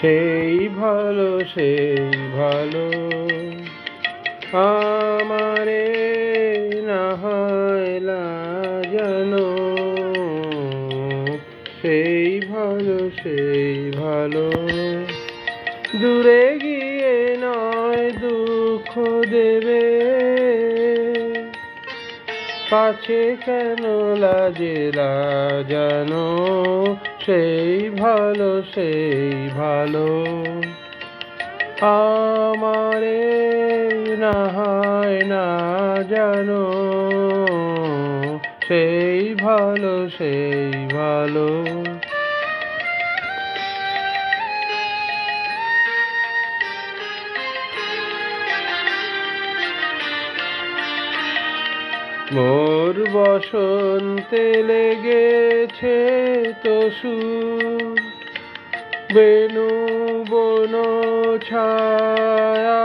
সেই ভালো সেই ভালো। আমারে না হয় জানো সেই ভালো সেই ভালো। দূরে গিয়ে নয় দুঃখ দেবে। কাছে কেন লাজে জানো? সেই ভালো সেই ভালো। আমারে না হয় না জানো? সেই ভালো সেই ভালো। মোর বসন্তে লেগেছে তো সুর। বেনু বন ছায়া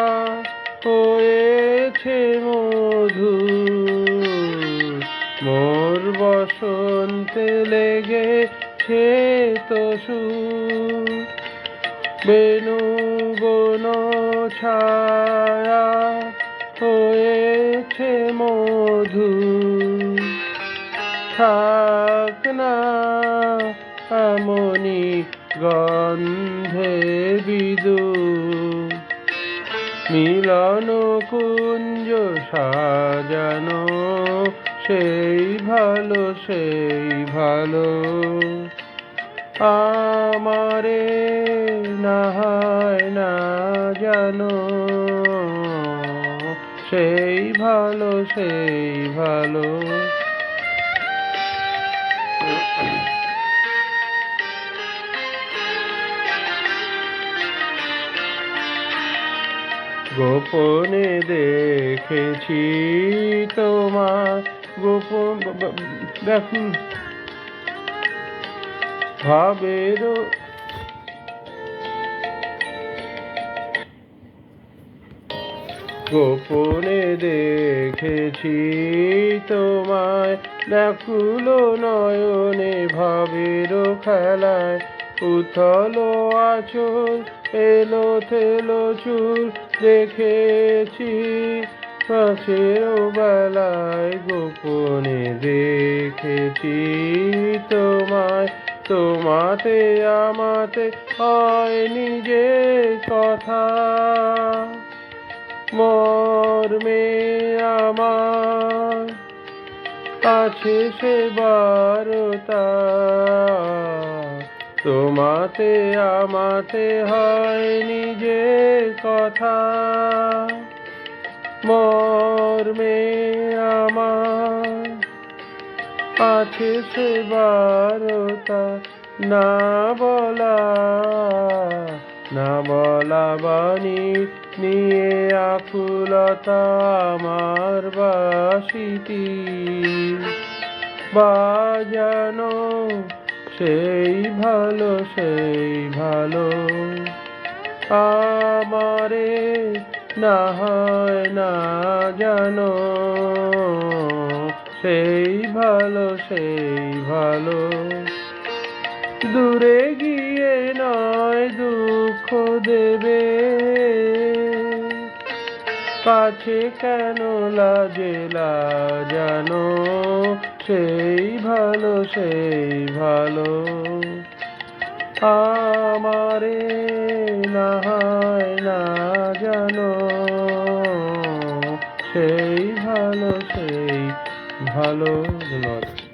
হয়েছে মধু মোর বসন্তে লেগেছে তো সুর। বেনু বন ছায়া মধু থাক না এমনি গন্ধে বিদু। মিলন কুঞ্জ সাজানো, সেই ভালো সেই ভালো। আমারে না হয় না জানো সেই ভালো সেই ভালো। গোপনে দেখেছি তোমার গোপন দেখুন। ভাবেরও গোপনে দেখেছি তোমায়। ব্যাকুল নয়নে ভাবের খেলায় উথল আচুর এলো থেলো চুল দেখেছি। পাশের বেলায় গোপনে দেখেছি তোমায়। তোমাতে আমাতে হয় নিজের কথা। মর্মে আমার আছে সে তোমাতে আমাতে হয় নিজে কথা। মর্মে আমার আছে সে না বলা। না বলা বাণী নিয়ে আকুলতা আমার বাসিটি। বাজানো সেই ভালো সেই ভালো। আমারে না হয় না জানো, সেই ভালো সেই ভালো। দূরে গিয়ে নয় দুঃখ দেবে। কাছে কেন লাজে জানো? সেই ভালো সেই ভালো। আমারে না হয় না জানো। সেই ভালো সেই ভালো। ধন্যবাদ।